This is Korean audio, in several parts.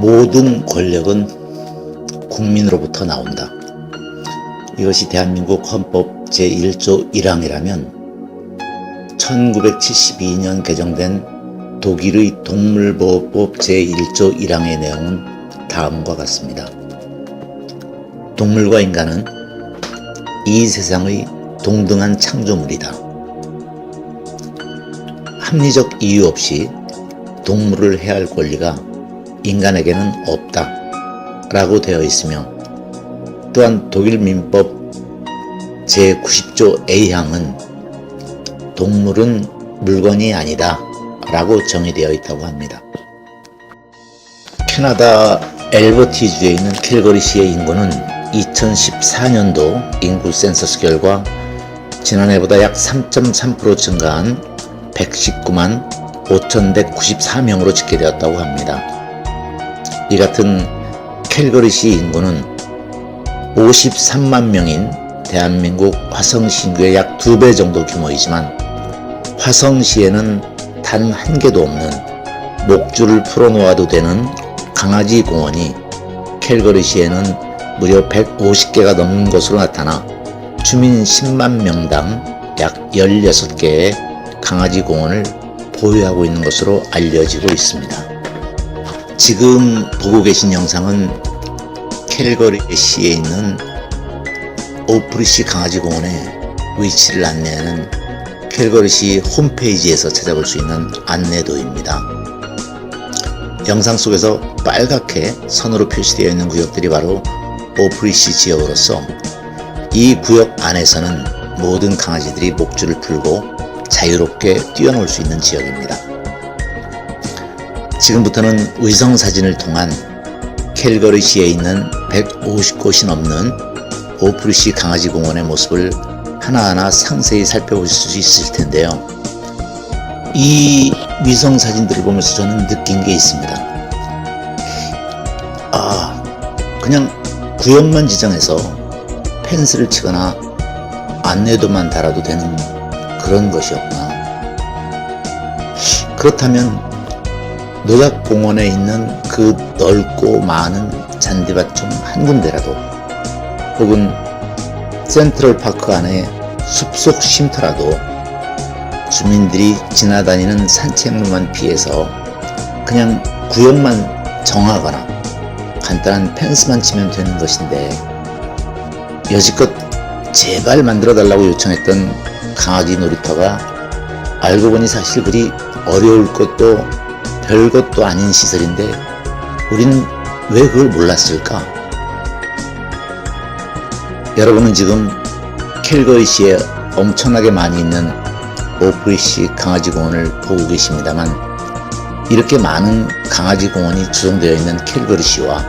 모든 권력은 국민으로부터 나온다. 이것이 대한민국 헌법 제1조 1항이라면 1972년 개정된 독일의 동물보호법 제1조 1항의 내용은 다음과 같습니다. 동물과 인간은 이 세상의 동등한 창조물이다. 합리적 이유 없이 동물을 해할 권리가 인간에게는 없다. 라고 되어 있으며 또한 독일 민법 제90조 A항은 동물은 물건이 아니다. 라고 정의되어 있다고 합니다. 캐나다 엘버티주에 있는 캘거리시의 인구는 2014년도 인구 센서스 결과 지난해보다 약 3.3% 증가한 119만 5,194명으로 집계되었다고 합니다. 이 같은 캘거리시 인구는 53만 명인 대한민국 화성시 인구의 약 2배 정도 규모이지만 화성시에는 단 한 개도 없는 목줄을 풀어놓아도 되는 강아지 공원이 캘거리시에는 무려 150개가 넘는 것으로 나타나 주민 10만 명당 약 16개의 강아지 공원을 보유하고 있는 것으로 알려지고 있습니다. 지금 보고 계신 영상은 캘거리시에 있는 오프리시 강아지 공원의 위치를 안내하는 캘거리시 홈페이지에서 찾아볼 수 있는 안내도입니다. 영상 속에서 빨갛게 선으로 표시되어 있는 구역들이 바로 오프리시 지역으로서 이 구역 안에서는 모든 강아지들이 목줄을 풀고 자유롭게 뛰어놀 수 있는 지역입니다. 지금부터는 의성 사진을 통한 캘거리시에 있는 150곳이 넘는 오프리시 강아지 공원의 모습을 하나하나 상세히 살펴보실 수 있을 텐데요. 이 위성 사진들을 보면서 저는 느낀 게 있습니다. 아, 그냥 구역만 지정해서 펜스를 치거나 안내도만 달아도 되는 그런 것이었구나. 그렇다면 노약공원에 있는 그 넓고 많은 잔디밭 중 한 군데라도 혹은 센트럴파크 안에 숲속 쉼터라도 주민들이 지나다니는 산책로만 피해서 그냥 구역만 정하거나 간단한 펜스만 치면 되는 것인데 여지껏 제발 만들어 달라고 요청했던 강아지 놀이터가 알고 보니 사실 그리 어려울 것도 별 것도 아닌 시설인데 우리는 왜 그걸 몰랐을까? 여러분은 지금 캘거리시에 엄청나게 많이 있는 오프리시 강아지 공원을 보고 계십니다만 이렇게 많은 강아지 공원이 조성되어 있는 캘거리시와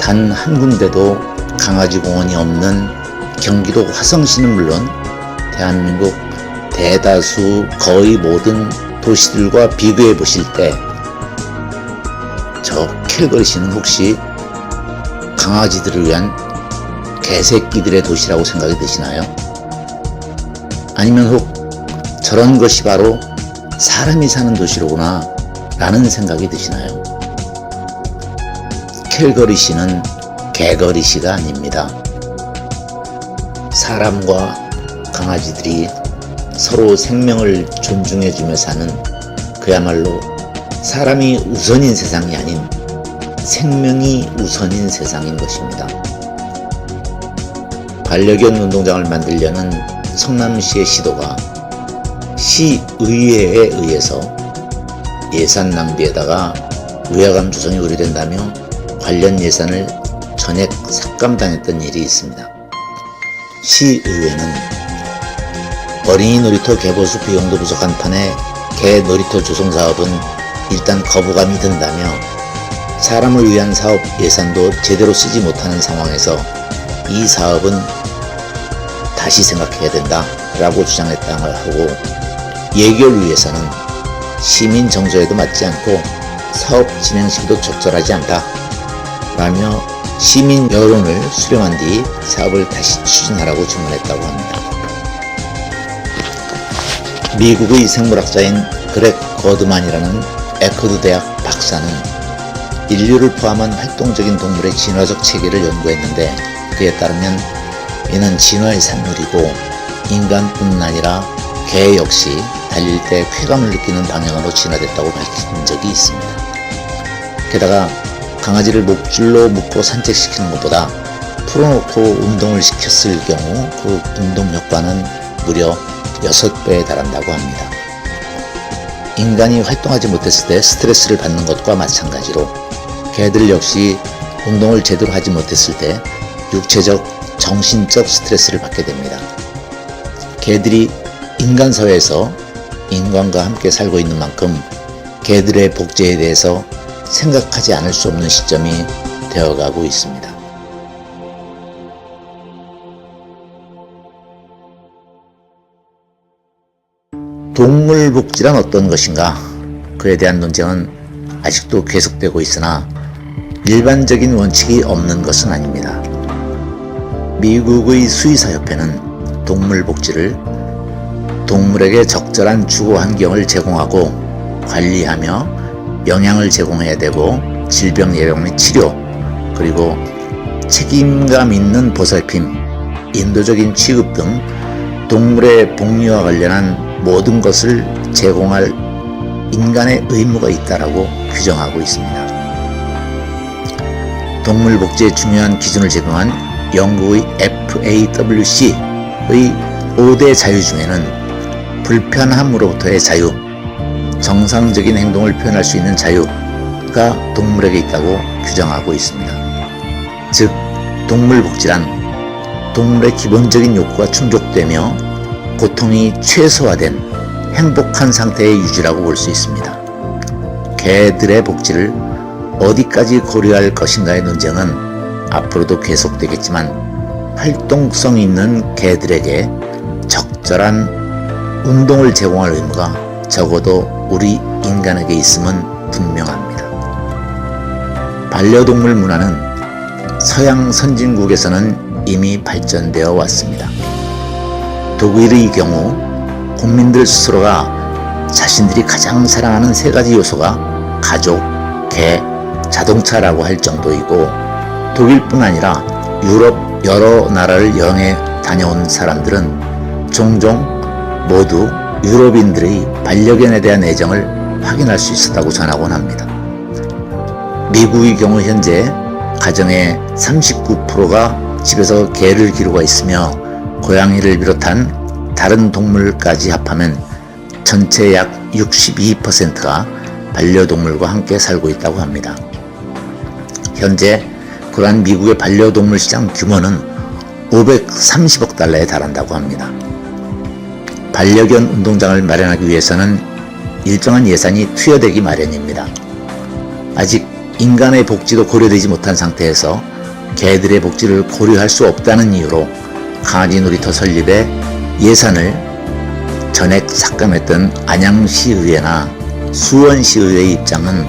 단 한 군데도 강아지 공원이 없는 경기도 화성시는 물론 대한민국 대다수 거의 모든 도시들과 비교해 보실 때 저 캘거리시는 혹시 강아지들을 위한 개새끼들의 도시라고 생각이 드시나요? 아니면 혹 저런 것이 바로 사람이 사는 도시로구나 라는 생각이 드시나요? 캘거리시는 개거리시가 아닙니다. 사람과 강아지들이 서로 생명을 존중해주며 사는 그야말로 사람이 우선인 세상이 아닌 생명이 우선인 세상인 것입니다. 반려견 운동장을 만들려는 성남시의 시도가 시의회에 의해서 예산 낭비에다가 위화감 조성이 우려된다며 관련 예산을 전액 삭감당했던 일이 있습니다. 시의회는 어린이 놀이터 개보수 비용도 부족한 판에 개 놀이터 조성 사업은 일단 거부감이 든다며 사람을 위한 사업 예산도 제대로 쓰지 못하는 상황에서 이 사업은 다시 생각해야 된다 라고 주장했다고 하고 예결 위해서는 시민 정서에도 맞지 않고 사업 진행 시기도 적절하지 않다 라며 시민 여론을 수렴한 뒤 사업을 다시 추진하라고 주문했다고 합니다. 미국의 생물학자인 그렉 거드만이라는 에커드 대학 박사는 인류를 포함한 활동적인 동물의 진화적 체계를 연구했는데 그에 따르면 이는 진화의 산물이고 인간뿐 아니라 개 역시 달릴 때 쾌감을 느끼는 방향으로 진화됐다고 밝힌 적이 있습니다. 게다가 강아지를 목줄로 묶고 산책시키는 것보다 풀어놓고 운동을 시켰을 경우 그 운동 효과는 무려 6배에 달한다고 합니다. 인간이 활동하지 못했을 때 스트레스를 받는 것과 마찬가지로 개들 역시 운동을 제대로 하지 못했을 때 육체적, 정신적 스트레스를 받게 됩니다. 개들이 인간 사회에서 인간과 함께 살고 있는 만큼 개들의 복제에 대해서 생각하지 않을 수 없는 시점이 되어가고 있습니다. 동물 복지란 어떤 것인가? 그에 대한 논쟁은 아직도 계속되고 있으나 일반적인 원칙이 없는 것은 아닙니다. 미국의 수의사협회는 동물 복지를 동물에게 적절한 주거 환경을 제공하고 관리하며 영양을 제공해야 되고 질병 예방 및 치료 그리고 책임감 있는 보살핌, 인도적인 취급 등 동물의 복리와 관련한 모든 것을 제공할 인간의 의무가 있다라고 규정하고 있습니다. 동물 복지의 중요한 기준을 제공한 영국의 FAWC의 5대 자유 중에는 불편함으로부터의 자유, 정상적인 행동을 표현할 수 있는 자유가 동물에게 있다고 규정하고 있습니다. 즉, 동물 복지란 동물의 기본적인 욕구가 충족되며 고통이 최소화된 행복한 상태의 유지라고 볼 수 있습니다. 개들의 복지를 어디까지 고려할 것인가의 논쟁은 앞으로도 계속되겠지만 활동성 있는 개들에게 적절한 운동을 제공할 의무가 적어도 우리 인간에게 있음은 분명합니다. 반려동물 문화는 서양 선진국에서는 이미 발전되어 왔습니다. 독일의 경우 국민들 스스로가 자신들이 가장 사랑하는 세 가지 요소가 가족, 개, 자동차라고 할 정도이고 독일뿐 아니라 유럽 여러 나라를 여행해 다녀온 사람들은 종종 모두 유럽인들의 반려견에 대한 애정을 확인할 수 있었다고 전하곤 합니다. 미국의 경우 현재 가정의 39%가 집에서 개를 기르고 있으며 고양이를 비롯한 다른 동물까지 합하면 전체 약 62%가 반려동물과 함께 살고 있다고 합니다. 현재 그러한 미국의 반려동물 시장 규모는 530억 달러에 달한다고 합니다. 반려견 운동장을 마련하기 위해서는 일정한 예산이 투여되기 마련입니다. 아직 인간의 복지도 고려되지 못한 상태에서 개들의 복지를 고려할 수 없다는 이유로 강아지 놀이터 설립에 예산을 전액 삭감했던 안양시의회나 수원시의회의 입장은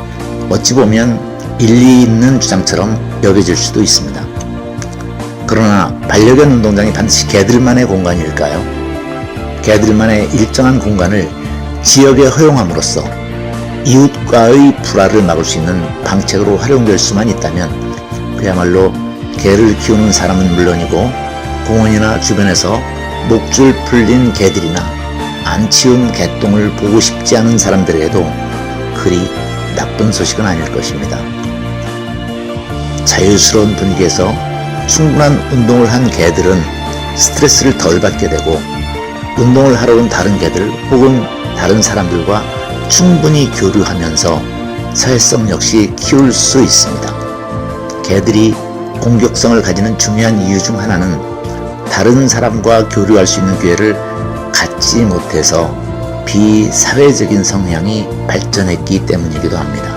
어찌 보면 일리 있는 주장처럼 여겨질 수도 있습니다. 그러나 반려견 운동장이 반드시 개들만의 공간일까요? 개들만의 일정한 공간을 지역에 허용함으로써 이웃과의 불화를 막을 수 있는 방책으로 활용될 수만 있다면 그야말로 개를 키우는 사람은 물론이고 공원이나 주변에서 목줄 풀린 개들이나 안 치운 개똥을 보고 싶지 않은 사람들에게도 그리 나쁜 소식은 아닐 것입니다. 자유스러운 분위기에서 충분한 운동을 한 개들은 스트레스를 덜 받게 되고 운동을 하러 온 다른 개들 혹은 다른 사람들과 충분히 교류하면서 사회성 역시 키울 수 있습니다. 개들이 공격성을 가지는 중요한 이유 중 하나는 다른 사람과 교류할 수 있는 기회를 갖지 못해서 비사회적인 성향이 발전했기 때문이기도 합니다.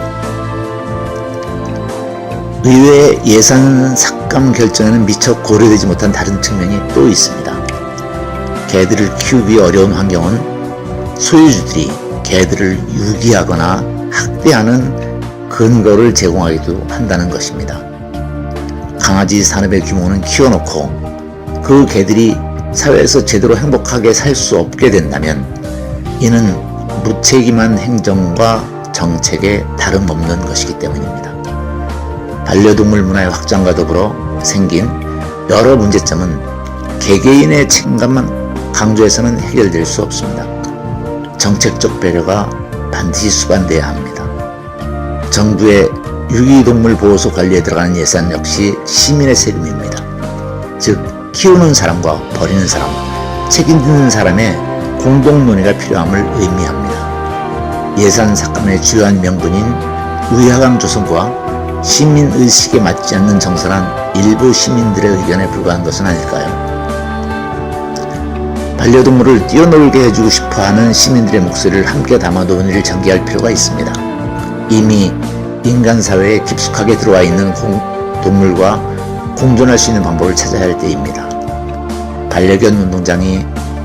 의회 예산 삭감 결정에는 미처 고려되지 못한 다른 측면이 또 있습니다. 개들을 키우기 어려운 환경은 소유주들이 개들을 유기하거나 학대하는 근거를 제공하기도 한다는 것입니다. 강아지 산업의 규모는 키워놓고 그 개들이 사회에서 제대로 행복하게 살 수 없게 된다면 이는 무책임한 행정과 정책에 다름없는 것이기 때문입니다. 반려동물 문화의 확장과 더불어 생긴 여러 문제점은 개개인의 책임감만 강조해서는 해결될 수 없습니다. 정책적 배려가 반드시 수반돼야 합니다. 정부의 유기동물 보호소 관리에 들어가는 예산 역시 시민의 세금입니다. 즉 키우는 사람과 버리는 사람, 책임지는 사람의 공동 논의가 필요함을 의미합니다. 예산 삭감의 주요한 명분인 우야감 조성과 시민 의식에 맞지 않는 정선한 일부 시민들의 의견에 불과한 것은 아닐까요? 반려동물을 뛰어놀게 해주고 싶어 하는 시민들의 목소리를 함께 담아 논의를 전개할 필요가 있습니다. 이미 인간 사회에 깊숙하게 들어와 있는 공- 동물과 공존할 수 있는 방법을 찾아야 할 때입니다. 반려견 운동장이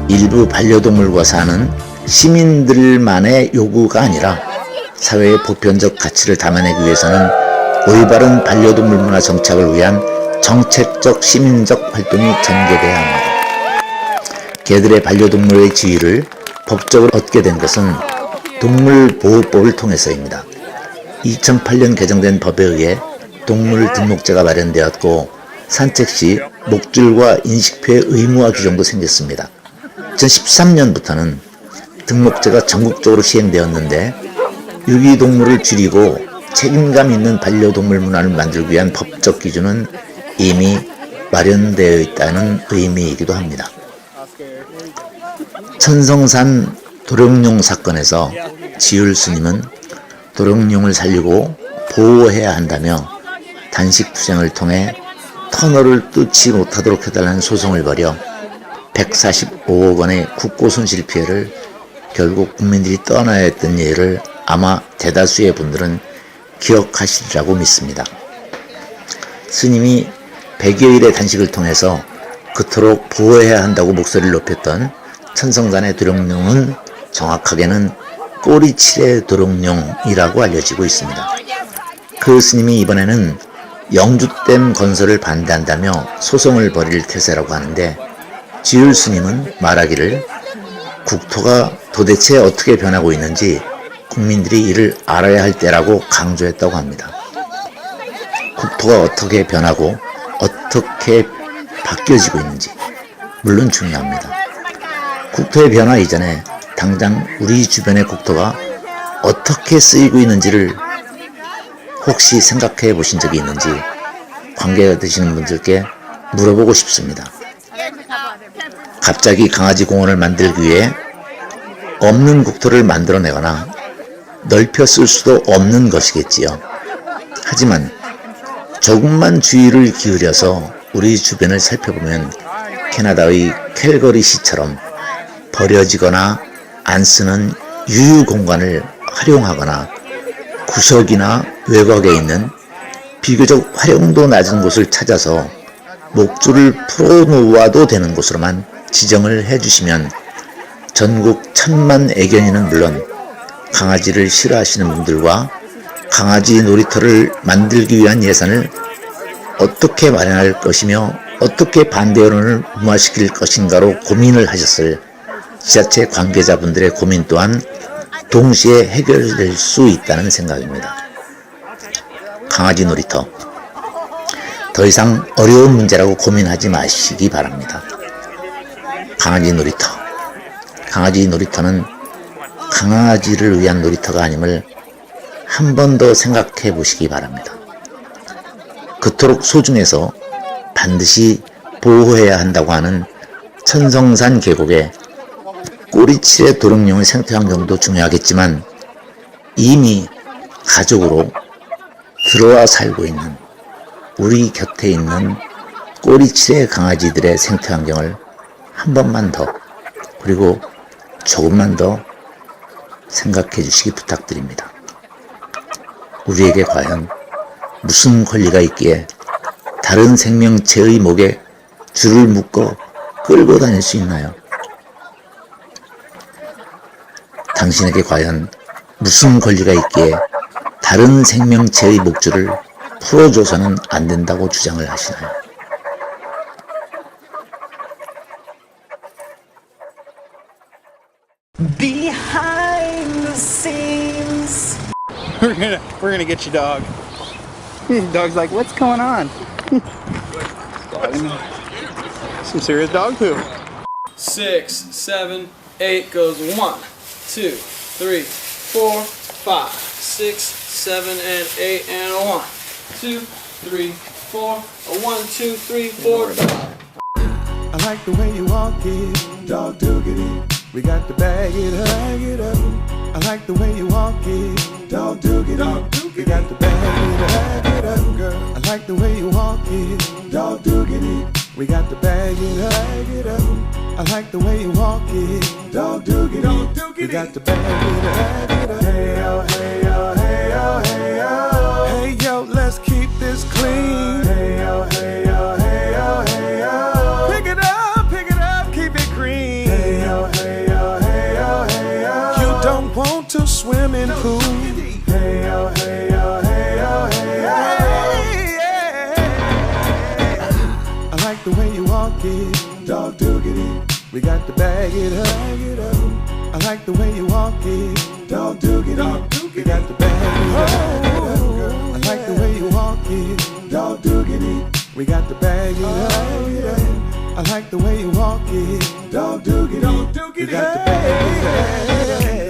일부 반려동물과 사는 시민들만의 요구가 아니라 사회의 보편적 가치를 담아내기 위해서는 올바른 반려동물 문화 정착을 위한 정책적 시민적 활동이 전개돼야 합니다. 개들의 반려동물의 지위를 법적으로 얻게 된 것은 동물보호법을 통해서입니다. 2008년 개정된 법에 의해 동물 등록제가 마련되었고 산책 시 목줄과 인식표의 의무화 규정도 생겼습니다. 2013년부터는 등록제가 전국적으로 시행되었는데 유기동물을 줄이고 책임감 있는 반려동물 문화를 만들기 위한 법적 기준은 이미 마련되어 있다는 의미이기도 합니다. 천성산 도룡뇽 사건에서 지율 스님은 도룡뇽을 살리고 보호해야 한다며 단식 투쟁을 통해 터널을 뚫지 못하도록 해달라는 소송을 벌여 145억 원의 국고 손실 피해를 결국 국민들이 떠나야 했던 예를 아마 대다수의 분들은 기억하시리라고 믿습니다. 스님이 100여일의 단식을 통해서 그토록 보호해야 한다고 목소리를 높였던 천성산의 도룡뇽은 정확하게는 꼬리칠의 도룡뇽이라고 알려지고 있습니다. 그 스님이 이번에는 영주댐 건설을 반대한다며 소송을 벌일 태세라고 하는데 지율 스님은 말하기를 국토가 도대체 어떻게 변하고 있는지 국민들이 이를 알아야 할 때라고 강조했다고 합니다. 국토가 어떻게 변하고 어떻게 바뀌어지고 있는지 물론 중요합니다. 국토의 변화 이전에 당장 우리 주변의 국토가 어떻게 쓰이고 있는지를 혹시 생각해 보신 적이 있는지 관계가 되시는 분들께 물어보고 싶습니다. 갑자기 강아지 공원을 만들기 위해 없는 국토를 만들어내거나 넓혀 쓸 수도 없는 것이겠지요. 하지만 조금만 주의를 기울여서 우리 주변을 살펴보면 캐나다의 캘거리 시처럼 버려지거나 안 쓰는 유유 공간을 활용하거나 구석이나 외곽에 있는 비교적 활용도 낮은 곳을 찾아서 목줄을 풀어놓아도 되는 곳으로만 지정을 해주시면 전국 천만 애견인은 물론 강아지를 싫어하시는 분들과 강아지 놀이터를 만들기 위한 예산을 어떻게 마련할 것이며 어떻게 반대 여론을 무마시킬 것인가로 고민을 하셨을 지자체 관계자분들의 고민 또한 동시에 해결될 수 있다는 생각입니다. 강아지 놀이터. 더 이상 어려운 문제라고 고민하지 마시기 바랍니다. 강아지 놀이터. 강아지 놀이터는 강아지를 위한 놀이터가 아님을 한 번 더 생각해 보시기 바랍니다. 그토록 소중해서 반드시 보호해야 한다고 하는 천성산 계곡에 꼬리칠의 도롱뇽의 생태 환경도 중요하겠지만 이미 가족으로 들어와 살고 있는 우리 곁에 있는 꼬리칠의 강아지들의 생태 환경을 한 번만 더 그리고 조금만 더 생각해 주시기 부탁드립니다. 우리에게 과연 무슨 권리가 있기에 다른 생명체의 목에 줄을 묶어 끌고 다닐 수 있나요? 당신에게 과연 무슨 권리가 있기에 다른 생명체의 목줄을 풀어줘서는 안 된다고 주장을 하시나요? behind the scenes. We're gonna we're gonna get you, dog. Dog's like, what's going on? Some serious dog poop. six, seven, eight goes one, two, three, four, five, six, seven, and eight, and a one, two, three, four, a one, two, three, four, five. I like the way you walk it, dog doogity. We got to bag it up, bag it up. I like the way you walk it, dog doogity. Dog doogity. We got to bag it up, bag it up, girl. I like the way you walk it, dog doogity. We got to bag it up, it up. I like the way you walk it, doogity. Dog doogity. We got to bag it up, bag it up. Hey yo, hey yo, hey yo, hey yo. Hey yo, let's keep this clean. We got to bag it up, bag it up. I like the way you walk it, dog doogity. Dog doogity. We got to bag it up, bag it up, girl. I like the way you walk it, dog doogity. We got to bag it up, oh, it up. I like the way you walk it, dog doogity. We got to bag